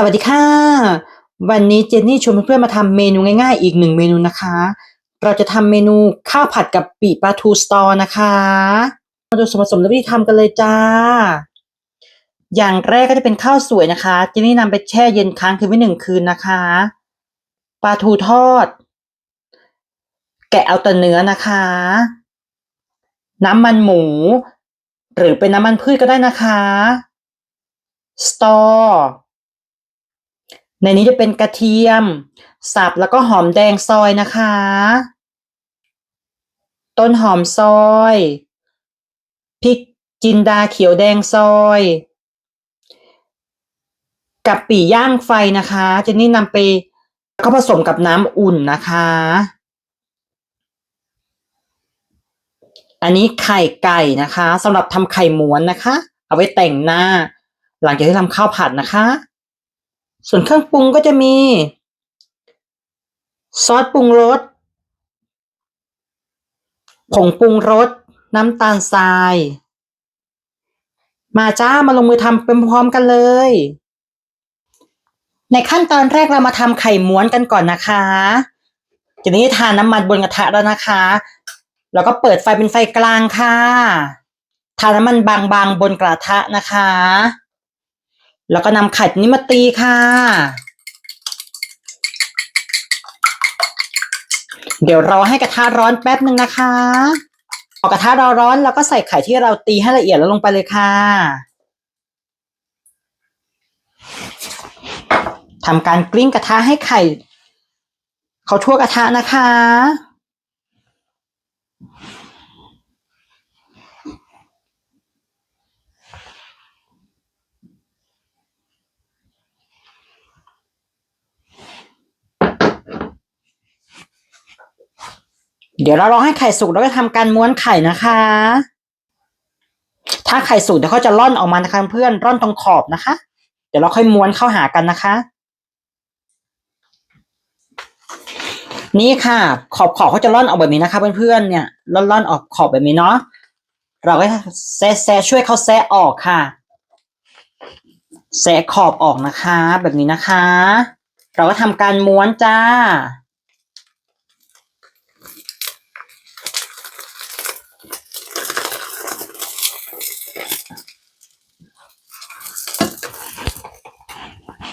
สวัสดีค่ะ วันนี้เจนนี่ชวนเพื่อนๆมาทำเมนูง่ายๆ อีกหนึ่งเมนูนะคะ เราจะทำเมนูข้าวผัดกับปีปลาทูสตอนะคะ มาดูส่วนผสมและวิธีทำกันเลยจ้า อย่างแรกก็จะเป็นข้าวสวยนะคะ เจนนี่นำไปแช่เย็นค้างคืนไว้หนึ่งคืนนะคะปลาทูทอด แกะเอาแต่เนื้อนะคะ น้ำมันหมู หรือเป็นน้ำมันพืชก็ได้นะคะ สตอ ในนี้จะเป็นกระเทียม สับแล้วก็หอมแดงซอยนะคะ ต้นหอมซอยพริกจินดาเขียวแดงซอยกับปีย่างไฟนะคะเจนนี่นำไปก็ผสมกับน้ำอุ่นนะคะ อันนี้ไข่ไก่นะคะสำหรับทำไข่ม้วนนะคะ เอาไว้แต่งหน้า หลังจากที่ทำข้าวผัดนะคะ ส่วนเครื่องปรุงก็จะมี ซอสปรุงรส ผงปรุงรส น้ำตาลทราย มาจ้ามาลงมือทำเป็นพร้อมกันเลย ในขั้นตอนแรกเรามาทำไข่ม้วนกันก่อนนะคะทีนี้ทานน้ำมันบนกระทะแล้วนะคะ แล้วก็เปิดไฟเป็นไฟกลางค่ะ ทาน้ำมันบางๆบนกระทะนะคะ แล้วก็นำไข่นี้มาตีค่ะ เดี๋ยวรอให้กระทะร้อนแป๊บหนึ่งนะคะพอกระทะเราร้อนแล้วก็ใส่ไข่ที่เราตีให้ละเอียดแล้วลงไปเลยค่ะทำการกลิ้งกระทะให้ไข่ เขาทั่วกระทะนะคะ เดี๋ยวเรารอให้ไข่สุกแล้วก็ทำการม้วนไข่นะคะ ถ้าไข่สุกเดี๋ยวเขาจะร่อนออกมานะคะเพื่อนร่อนตรงขอบนะคะ เดี๋ยวเราค่อยม้วนเข้าหากันนะคะ นี่ค่ะ ขอบขอบเขาจะร่อนออกแบบนี้นะคะ เพื่อนๆเนี่ยร่อนร่อนออกขอบแบบนี้เนาะเราก็แซะแซะช่วยเขาแซะออกค่ะแซะขอบออกนะคะ แบบนี้นะคะ เราก็ทำการม้วนจ้า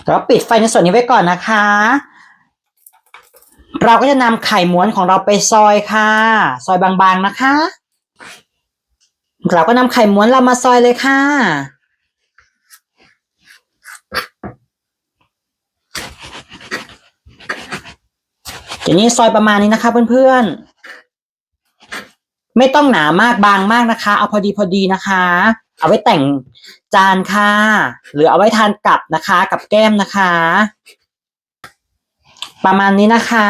เราปิดไฟในส่วนนี้ไว้ก่อนนะคะ เราก็จะนำไข่ม้วนของเราไปซอยค่ะ ซอยบางๆนะคะ เราก็นำไข่ม้วนเรามาซอยเลยค่ะทีนี้ซอยประมาณนี้นะคะเพื่อนๆ ไม่ต้องหนามากบางมากนะคะ เอาพอดีพอดีนะคะ เอาไว้แต่งจานค่ะ หรือเอาไว้ทานกับนะคะ กับแก้มนะคะ ประมาณนี้นะคะ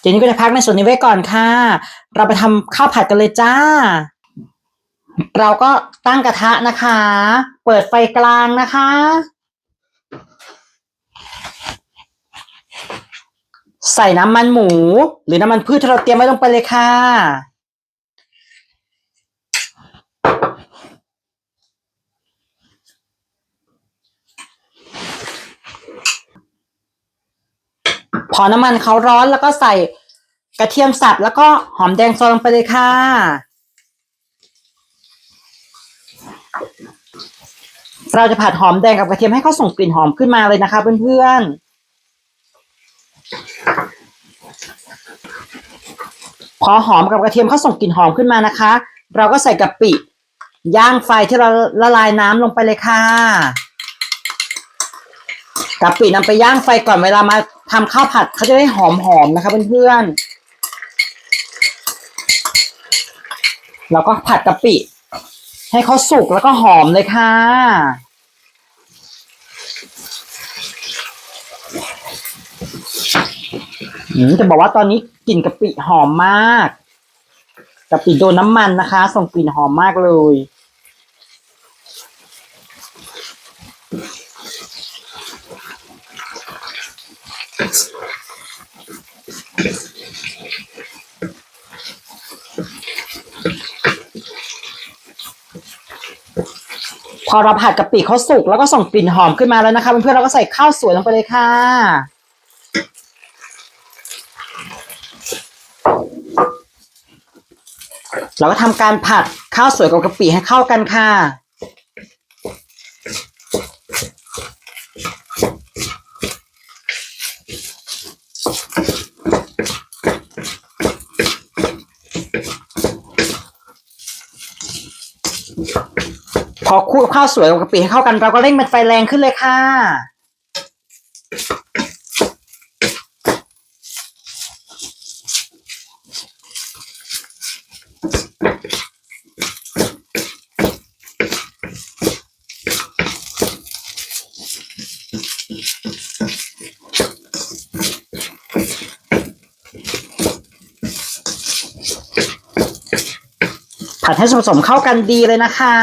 เจนนี่ก็จะพักในส่วนนี้ไว้ก่อนค่ะ เราไปทำข้าวผัดกันเลยจ้า เราก็ตั้งกระทะนะคะ เปิดไฟกลางนะคะ ใส่น้ำมันหมู หรือน้ำมันพืชที่เราเตรียมไว้ลงไปเลยค่ะ พอน้ำมันเขาร้อนแล้วก็ใส่กระเทียมสับแล้วก็หอมแดงซอยลงไปเลยค่ะเราจะผัดหอมแดงกับกระเทียมให้เขาส่งกลิ่นหอมขึ้นมาเลยนะคะเพื่อนๆ พอหอมกับกระเทียมเขาส่งกลิ่นหอมขึ้นมานะคะ เราก็ใส่กะปิย่างไฟที่เราละลายน้ำลงไปเลยค่ะ กะปินำไปย่างไฟก่อนเวลามาทำข้าวผัดเขาจะได้หอมๆนะคะเพื่อนๆเราก็ผัดกะปิ ให้เขาสุกแล้วก็หอมเลยค่ะ จะบอกว่าตอนนี้กลิ่นกะปิหอมมากกะปิโดนน้ำมันนะคะ ส่งกลิ่นหอมมากเลย พอเราผัดกะปิเขาสุกแล้วก็ส่งกลิ่นหอมขึ้นมาแล้วนะคะเพื่อนๆเราก็ใส่ข้าวสวยลงไปเลยค่ะ เราก็ทำการผัดข้าวสวยกับกะปิให้เข้ากันค่ะ อคลุกข้าวสวยกับกะปิให้เข้ากัน เราก็เร่งเป็นไฟแรงขึ้นเลยค่ะ ผัดให้ส่วนผสมเข้ากันดีเลยนะคะ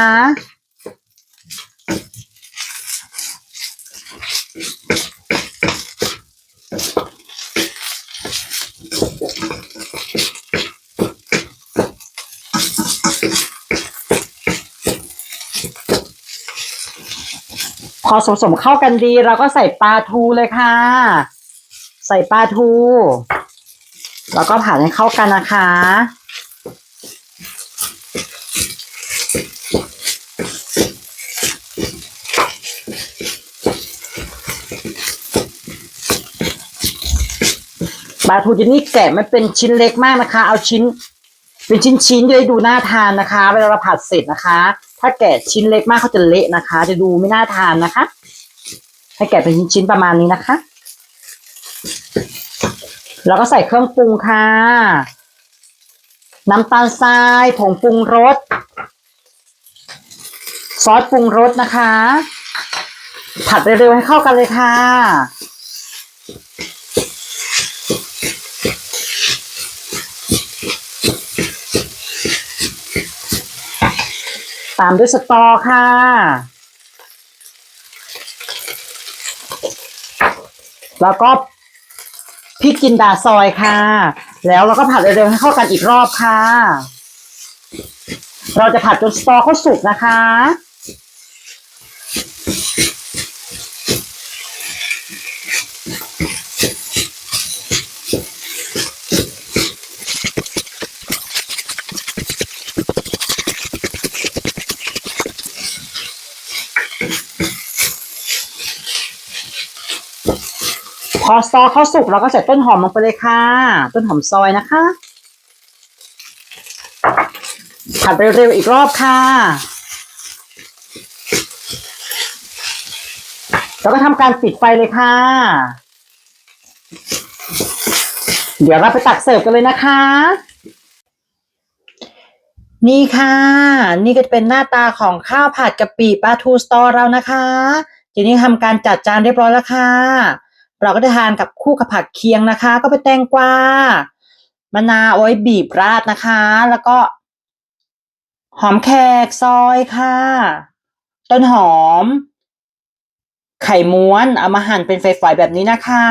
อส่วนผสมเข้ากันดีเราก็ใส่ปลาทูเลยค่ะ ใส่ปลาทู แล้วก็ผัดให้เข้ากันนะคะ ปลาทูที่นี่แกะไม่เป็นชิ้นเล็กมากนะคะ เอาชิ้น เป็นชิ้นชิ้นๆจะได้ดูน่าทานนะคะ เวลาเราผัดเสร็จนะคะ ถ้าแกะชิ้นเล็กมากเขาจะเละนะคะ จะดูไม่น่าทานนะคะให้แกะเป็นชิ้นๆประมาณนี้นะคะ แล้วก็ใส่เครื่องปรุงค่ะ น้ำตาลทรายผงปรุงรส ซอสปรุงรสนะคะ ผัดเร็วๆให้เข้ากันเลยค่ะ ตามด้วยสตอค่ะ แล้วก็พริกจินดาซอยค่ะ แล้วเราก็ผัดเร็วๆให้เข้ากันอีกรอบค่ะ เราจะผัดจนสตอเขาสุกนะคะ พอสตอเขาสุกเราก็ใส่ต้นหอมลงไปเลยค่ะ ต้นหอมซอยนะคะ ผัดเร็วๆอีกรอบค่ะแล้วก็ทำการปิดไฟเลยค่ะ เดี๋ยวเราไปตักเสิร์ฟกันเลยนะคะ นี่ค่ะ นี่ก็จะเป็นหน้าตาของข้าวผัดกะปิปลาทูสตอเรานะคะทีนี้ทำการจัดจานเรียบร้อยแล้วค่ะ เราก็จะทานกับคู่กับผักเคียงนะคะ ก็เป็นแตงกวามะนาวเอาไว้บีบราดนะคะ แล้วก็ หอมแขกซอยค่ะ ต้นหอม ไข่ม้วนเอามาหั่นเป็นฝอยๆแบบนี้นะคะ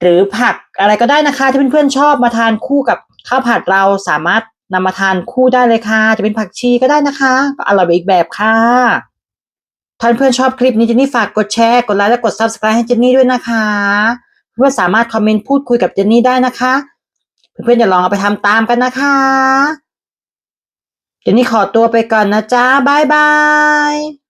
หรือผักอะไรก็ได้นะคะ ที่เพื่อนๆชอบมาทานคู่กับข้าวผัดเราสามารถนำมาทานคู่ได้เลยค่ะ จะเป็นผักชีก็ได้นะคะ ก็อร่อยอีกแบบค่ะ ถ้าเพื่อนชอบคลิปนี้เจนนี่ฝากกดแชร์ กดไลค์และกด subscribe ให้เจนนี่ด้วยนะคะ เพื่อนสามารถคอมเมนต์พูดคุยกับเจนนี่ได้นะคะ เพื่อนๆอย่าลองเอาไปทำตามกันนะคะ เจนนี่ขอตัวไปก่อนนะจ๊ะบ๊ายบาย